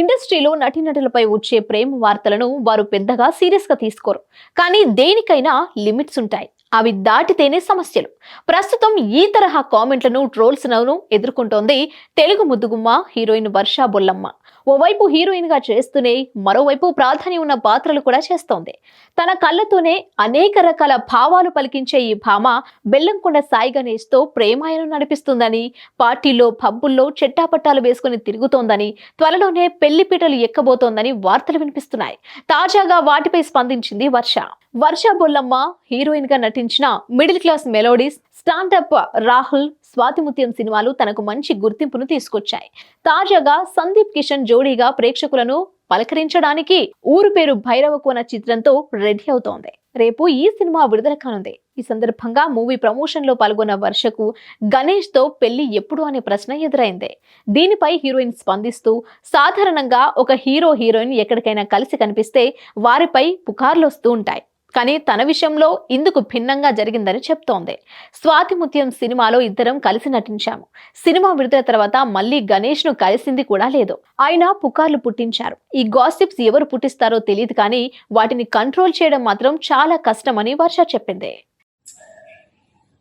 ఇండస్ట్రీలో నటీనటులపై వచ్చే ప్రేమ వార్తలను వారు పెద్దగా సీరియస్గా తీసుకోరు. కానీ దేనికైనా లిమిట్స్ ఉంటాయి. అవి దాటితేనే సమస్యలు. ప్రస్తుతం ఈ తరహా కామెంట్లను ట్రోల్స్ నవ్వును ఎదుర్కొంటోంది తెలుగు ముద్దుగుమ్మ హీరోయిన్ వర్ష బొల్లమ్మ. ఓవైపు హీరోయిన్గా చేస్తూనే మరోవైపు ప్రాధాన్యం ఉన్న పాత్రలు కూడా చేస్తోంది. తన కళ్ళతోనే అనేక రకాల భావాలు పలికించే ఈ భామ బెల్లంకొండ సాయి గణేష్తో ప్రేమాయను నడిపిస్తుందని పార్టీలో పబ్బుల్లో చెట్టాపట్టాలు వేసుకుని తిరుగుతోందని త్వరలోనే పెళ్ళి పీటలు ఎక్కబోతోందని వార్తలు వినిపిస్తున్నాయి. తాజాగా వాటిపై స్పందించింది వర్ష. వర్ష బొల్లమ్మ హీరోయిన్గా నటించిన middle class melodies stand up Rahul Swathimuthyam సినిమాలు తనకు మంచి గుర్తింపును తీసుకొచ్చాయి. తాజాగా సందీప్ కిషన్ జోడీగా ప్రేక్షకులను పలకరించడానికి ఊరు పేరు భైరవకు చిత్రంతో రెడీ అవుతోంది. రేపు ఈ సినిమా విడుదల కానుంది. ఈ సందర్భంగా మూవీ ప్రమోషన్లో పాల్గొన్న వర్షకు గణేష్తో పెళ్ళి ఎప్పుడు అనే ప్రశ్న ఎదురైంది. దీనిపై హీరోయిన్ స్పందిస్తూ సాధారణంగా ఒక హీరో హీరోయిన్ ఎక్కడికైనా కలిసి కనిపిస్తే వారిపై పుకార్లు వస్తూ ఉంటాయి. కానీ తన విషయంలో ఇందుకు భిన్నంగా జరిగిందని చెప్తోంది. స్వాతి ముత్యం సినిమాలో ఇద్దరం కలిసి నటించాము. సినిమా విడుదల తర్వాత మళ్ళీ గణేష్ను కలిసింది కూడా లేదు. ఆయన పుకార్లు పుట్టించారు. ఈ గాసిప్స్ ఎవరు పుట్టిస్తారో తెలియదు కానీ వాటిని కంట్రోల్ చేయడం మాత్రం చాలా కష్టమని వర్ష చెప్పింది.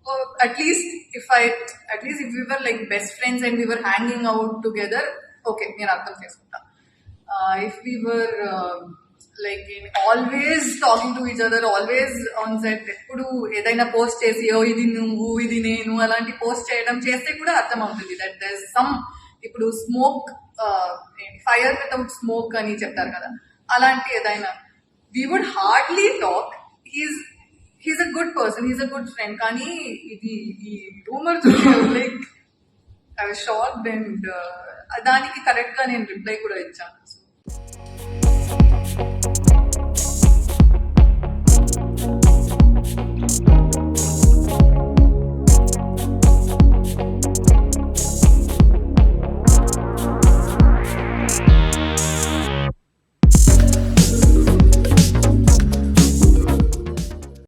Or నేను అర్థం చేసుకుంటా. If we're like always talking to each other always on set ఎప్పుడు ఏదైనా పోస్ట్ చేసి ఓ ఇది నువ్వు ఇది నేను అలాంటి పోస్ట్ చేయడం చేస్తే కూడా అర్థం అవుతుంది దట్ దర్ సమ్ ఇప్పుడు స్మోక్ ఫైర్ వితౌట్ స్మోక్ అని చెప్తారు కదా. అలాంటి ఏదైనా. We would hardly talk he's he's a good person he's a good friend కానీ ఇది ఈ rumour like I shock and దానికి కరెక్ట్గా నేను రిప్లై కూడా ఇచ్చాను.